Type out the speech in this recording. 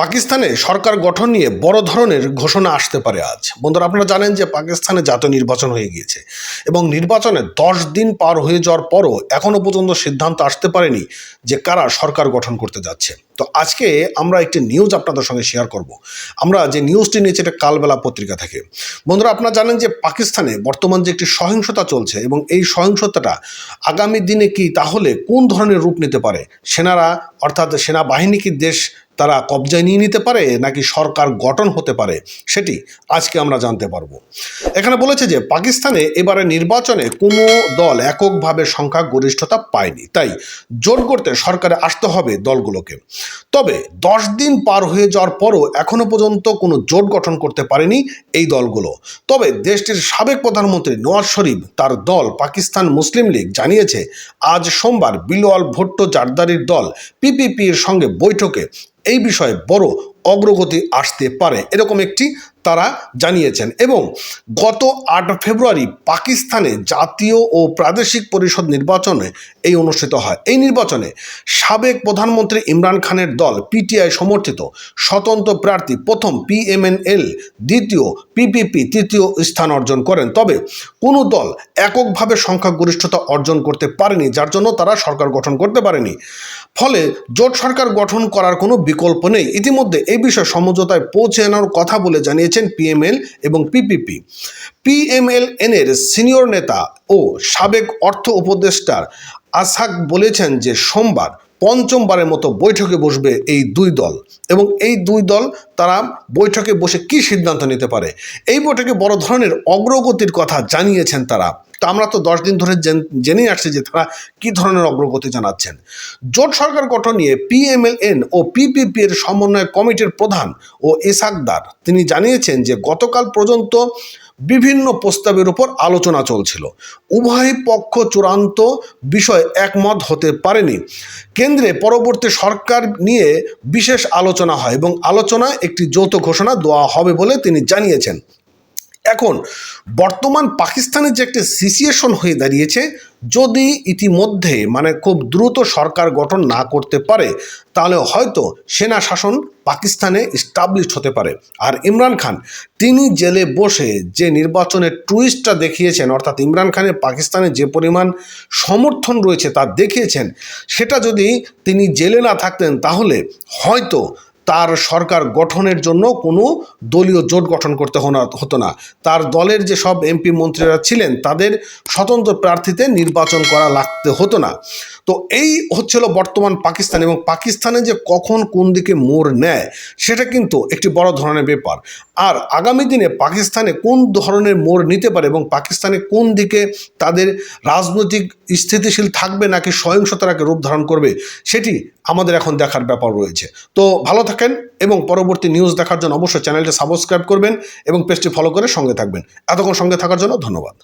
পাকিস্তানে সরকার গঠন নিয়ে বড় ধরনের ঘোষণা আসতে পারে আজ। বন্ধুরা, আপনারা জানেন যে পাকিস্তানে জাতীয় নির্বাচন হয়ে গিয়েছে এবং নির্বাচনে দশ দিন পার হয়ে যাওয়ার পরও এখনও পর্যন্ত সিদ্ধান্ত আসতে পারেনি যে কারা সরকার গঠন করতে যাচ্ছে। তো আজকে আমরা একটি নিউজ আপনাদের সঙ্গে শেয়ার করব। আমরা যে নিউজটি নিয়েছি এটা কালবেলা পত্রিকা থেকে। বন্ধুরা, আপনারা জানেন যে পাকিস্তানে বর্তমান যে একটি সহিংসতা চলছে এবং এই সহিংসতাটা আগামী দিনে কি তাহলে কোন ধরনের রূপ নিতে পারে? সেনারা, অর্থাৎ সেনাবাহিনী কি দেশ তারা কবজায় নিয়ে নিতে পারে নাকি সরকার গঠন হতে পারে সেটি আজকে আমরা জানতে পারব। এখানে বলেছে যে পাকিস্তানে এবারে নির্বাচনে কোনো দল এককভাবে সংখ্যা গরিষ্ঠতা পায়নি। তাই জোট করতে সরকারে আসতে হবে দলগুলোকে। তবে দশ দিন পার হয়ে যাওয়ার পরও এখনও পর্যন্ত কোনো জোট গঠন করতে পারেনি এই দলগুলো। তবে দেশটির সাবেক প্রধানমন্ত্রী নওয়াজ শরীফ তার দল পাকিস্তান মুসলিম লীগ জানিয়েছে, আজ সোমবার বিলওয়াল ভুট্টো জারদারির দল পিপিপির সঙ্গে বৈঠকে এই বিষয়ে বড় অগ্রগতি আসতে পারে। এরকম একটি তারা জানিয়েছেন এবং গত আট ফেব্রুয়ারি পাকিস্তানে জাতীয় ও প্রাদেশিক পরিষদ নির্বাচনে এই অনুষ্ঠিত হয়। এই নির্বাচনে সাবেক প্রধানমন্ত্রী ইমরান খানের দল পিটিআই সমর্থিত স্বতন্ত্র প্রার্থী প্রথম পিএমএনএল, দ্বিতীয় পিপিপি, তৃতীয় স্থান অর্জন করেন। তবে কোনো দল এককভাবে সংখ্যাগরিষ্ঠতা অর্জন করতে পারেনি, যার জন্য তারা সরকার গঠন করতে পারেনি। ফলে জোট সরকার গঠন করার কোনো বিকল্প নেই। ইতিমধ্যে এই বিষয়ে সমঝোতায় পৌঁছে আনার কথা বলে জানিয়েছেন পিএমএল এবং পিপিপি পিএমএলএন এর সিনিয়র নেতা ও সাবেক অর্থ উপদেষ্টার আসাক বলেছেন যে সোমবার পঞ্চমবারের মতো বৈঠকে বসবে এই দুই দল এবং এই দুই দল তারা বৈঠকে বসে কি সিদ্ধান্ত নিতে পারে? এই বৈঠকে বড় ধরনের অগ্রগতির কথা জানিয়েছেন তারা। তো আমরা তো দশ দিন ধরে জেন- জেনেই আসছি যে তারা কি ধরনের অগ্রগতি জানাচ্ছেন। জোট সরকার গঠন নিয়ে পিএমএলএন ও পিপিপি এর সমন্বয় কমিটির প্রধান ও ইসাকদার তিনি জানিয়েছেন যে গতকাল পর্যন্ত বিভিন্ন প্রস্তাবের উপর আলোচনা চলছিল। উভয় পক্ষ চূড়ান্ত বিষয় একমত হতে পারেনি। কেন্দ্রে পরবর্তী সরকার নিয়ে বিশেষ আলোচনা হয় এবং আলোচনায় একটি যৌথ ঘোষণা দেওয়া হবে বলে তিনি জানিয়েছেন। এখন, বর্তমান পাকিস্তানের যে একটি সিচুয়েশন হয়ে দাঁড়িয়েছে, যদি ইতিমধ্যে মানে খুব দ্রুত সরকার গঠন না করতে পারে, তাহলে হয়তো সেনা শাসন পাকিস্তানে স্টাবলিশড হতে পারে। আর ইমরান খান, তিনি জেলে বসে যে নির্বাচনের টুইস্টটা দেখিয়েছেন, অর্থাৎ ইমরান খানের পাকিস্তানে যে পরিমাণ সমর্থন রয়েছে তা দেখিয়েছেন, সেটা যদি তিনি জেলে না থাকতেন, তাহলে হয়তো তার সরকার গঠনের জন্য কোনো দলীয় জোট গঠন করতে হতো না। তার দলের যে সব এমপি মন্ত্রীরা ছিলেন, তাদের স্বতন্ত্র প্রার্থীতে নির্বাচন করা লাগতে হতো না। তো এই হচ্ছিল বর্তমান পাকিস্তান এবং পাকিস্তানে যে কখন কোন দিকে মোড় নেয়, সেটা কিন্তু একটি বড় ধরনের ব্যাপার। আর আগামী দিনে পাকিস্তানে কোন ধরনের মোড় নিতে পারে এবং পাকিস্তানে কোন দিকে তাদের রাজনৈতিক স্থিতিশীল থাকবে নাকি সহিংসতাকে রূপ ধারণ করবে, সেটি আমাদের এখন দেখার ব্যাপার রয়েছে। তো ভালো থাকেন এবং পরবর্তী নিউজ দেখার জন্য অবশ্যই চ্যানেলটা সাবস্ক্রাইব করবেন এবং পেজটি ফলো করে সঙ্গে থাকবেন। এতক্ষণ সঙ্গে থাকার জন্য ধন্যবাদ।